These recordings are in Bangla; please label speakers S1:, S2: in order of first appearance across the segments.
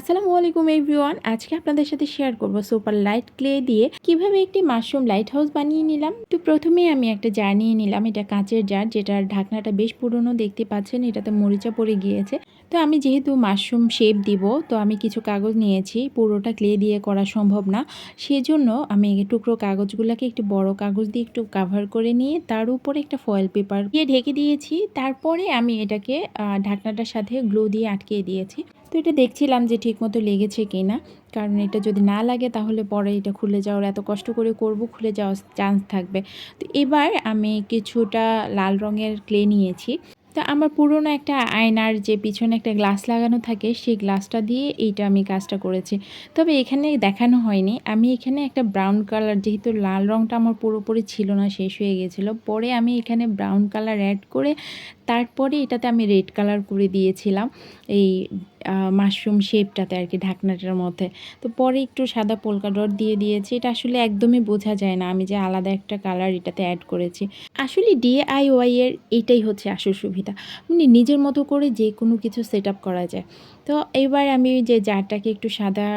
S1: আসসালামু আলাইকুম এভরিওয়ান। আজকে আপনাদের সাথে শেয়ার করব সুপার লাইট ক্লে দিয়ে কীভাবে একটি মাশরুম লাইট হাউস বানিয়ে নিলাম। তো প্রথমেই আমি একটা জার নিয়ে নিলাম, এটা কাঁচের জার যেটার ঢাকনাটা বেশ পুরনো দেখতে পাচ্ছেন, এটাতে মরিচা পড়ে গিয়েছে। তো আমি যেহেতু মাশরুম শেপ দিব, তো আমি কিছু কাগজ নিয়েছি, পুরোটা ক্লে দিয়ে করা সম্ভব না। সেজন্য আমি টুকরো কাগজগুলোকে একটু বড় কাগজ দিয়ে একটু কাভার করে নিয়ে তার উপরে একটা ফয়েল পেপার দিয়ে ঢেকে দিয়েছি। তারপরে আমি এটাকে ঢাকনাটার সাথে গ্লু দিয়ে আটকে দিয়েছি। তো এটা দেখছিলাম যে ঠিকমতো লেগেছে কি না কারণ এটা যদি না লাগে তাহলে পরে এটা খুলে যাওয়ার এত কষ্ট করে করব, খুলে যাওয়ার চান্স থাকবে। তো এবার আমি কিছুটা লাল রঙের ক্লে নিয়েছি। তা আমার পুরনো একটা আয়নার যে পিছনে একটা গ্লাস লাগানো থাকে, সেই গ্লাসটা দিয়ে এইটা আমি কাজটা করেছি। তবে এখানে দেখানো হয়নি। আমি এখানে একটা ব্রাউন কালার যেহেতু লাল রঙটা আমার পুরোপুরি ছিল না, শেষ হয়ে গেছিল। পরে আমি এখানে ব্রাউন কালার অ্যাড করে তারপরে এটাতে আমি রেড কালার করে দিয়েছিলাম, এই মাশরুম শেপটাতে আর কি ঢাকনাটার মধ্যে। তো পরে একটু সাদা পোলকা ডট দিয়ে দিয়েছি, এটা আসলে একদমই বোঝা যায় না, আমি যে আলাদা একটা কালার এটাতে অ্যাড করেছি। আসলে ডিআইওয়াই এর এটাই হচ্ছে আসল সুবিধা মানে নিজের মতো করে যে কোনো কিছু সেট করা যায়। তো এইবার আমি যে জারটাকে একটু সাদা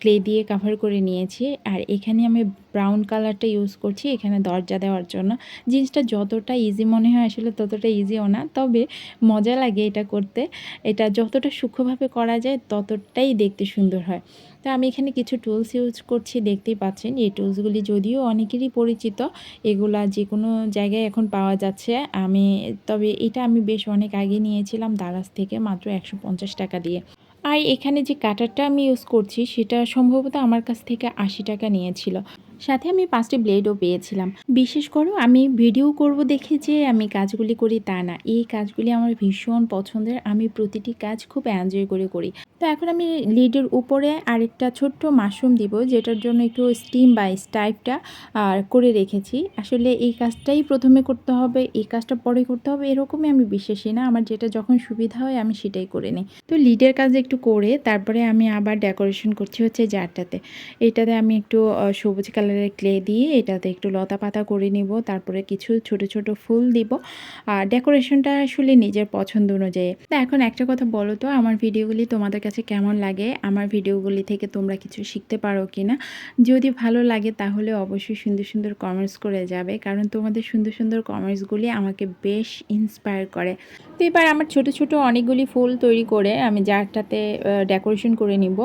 S1: ক্লে দিয়ে কাভার করে নিয়েছি। আর এখানে আমি ব্রাউন কালারটা ইউজ করছি এখানে দরজা দেওয়ার জন্য। জিনিসটা যতটা ইজি মনে হয় আসলে ততটা ইজিও না, তবে মজা লাগে এটা করতে। এটা যতটা সূক্ষ্মভাবে করা যায় ততটাই দেখতে সুন্দর হয়। তো আমি এখানে কিছু টুলস ইউজ করছি, দেখতেই পাচ্ছেন। এই টুলসগুলি যদিও অনেকেরই পরিচিত, এগুলা যে কোনো জায়গায় এখন পাওয়া যাচ্ছে। আমি, তবে এটা আমি বেশ অনেক আগে নিয়েছিলাম দারাজ থেকে মাত্র একশো পঞ্চাশ টাকা দিয়ে। আর এখানে যে কাটারটা আমি ইউজ করছি, সেটা সম্ভবত আমার কাছ থেকে আশি টাকা নিয়েছিল। সাথে আমি পাঁচটি ব্লেডও পেয়েছিলাম। বিশেষ করে আমি ভিডিও করব দেখে যে আমি কাজগুলি করি তা না। এই কাজগুলি আমার ভীষণ পছন্দের। আমি প্রতিটি কাজ খুব এনজয় করে করি। তো এখন আমি লিডের উপরে আরেকটা ছোট্ট মাশরুম দিব, যেটার জন্য একটু স্টিম বা স্টাইপটা করে রেখেছি। আসলে এই কাজটাই প্রথমে করতে হবে, এই কাজটা পরে করতে হবে, এরকমই আমি বিশ্বাসী না। আমার যেটা যখন সুবিধা হয়, আমি সেটাই করে নিই। তো লিডের কাজ একটু করে, তারপরে আমি আবার ডেকোরেশন করছি হচ্ছে জারটাতে। এটাতে আমি একটু সবুজ কালারের ক্লে দিয়ে এটাতে একটু লতা পাতা করে নিব, তারপরে কিছু ছোট ছোট ফুল দিব। আর ডেকোরেশনটা আসলে নিজের পছন্দ অনুযায়ী। তা এখন একটা কথা বলো তো, আমার ভিডিওগুলি তোমাদের কাছে কেমন লাগে? আমার ভিডিওগুলি থেকে তোমরা কিছু শিখতে পারো কি না যদি ভালো লাগে তাহলে অবশ্যই সুন্দর সুন্দর কমেন্টস করে যাবে, কারণ তোমাদের সুন্দর সুন্দর কমেন্টসগুলি আমাকে বেশ ইন্সপায়ার করে। তো এবার আমার ছোট ছোট অনেকগুলি ফুল তৈরি করে আমি জারটাতে ডেকোরেশন করে নিব।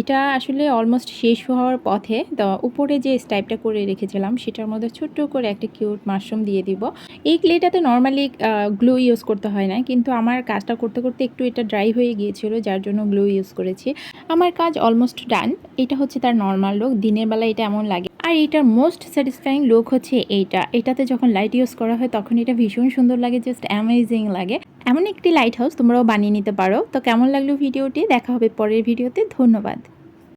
S1: এটা আসলে অলমোস্ট শেষ হওয়ার পথে, তো উপরে যে স্টাইপটা করে রেখেছিলাম, সেটার মধ্যে ছোট্ট করে একটা কিউট মাশরুম দিয়ে দিব। এই ক্লেটাতে নর্মালি গ্লু ইউজ করতে হয় না, কিন্তু আমার কাজটা করতে করতে একটু এটা ড্রাই হয়ে গিয়েছিল, যার জন্য গ্লু ইউজ করেছি। আমার কাজ অলমোস্ট ডান এটা হচ্ছে তার নর্মাল লুক দিনের বেলা এটা এমন লাগে। আর এটার মোস্ট স্যাটিসফাইং লুক হচ্ছে এইটা। এটাতে যখন লাইট ইউজ করা হয়, তখন এটা ভীষণ সুন্দর লাগে জাস্ট অ্যামেজিং লাগে। এমন একটি লাইট হাউস তোমরাও বানিয়ে নিতে পারো। তো কেমন লাগল ভিডিওটি? দেখা হবে পরের ভিডিওতে। ধন্যবাদ।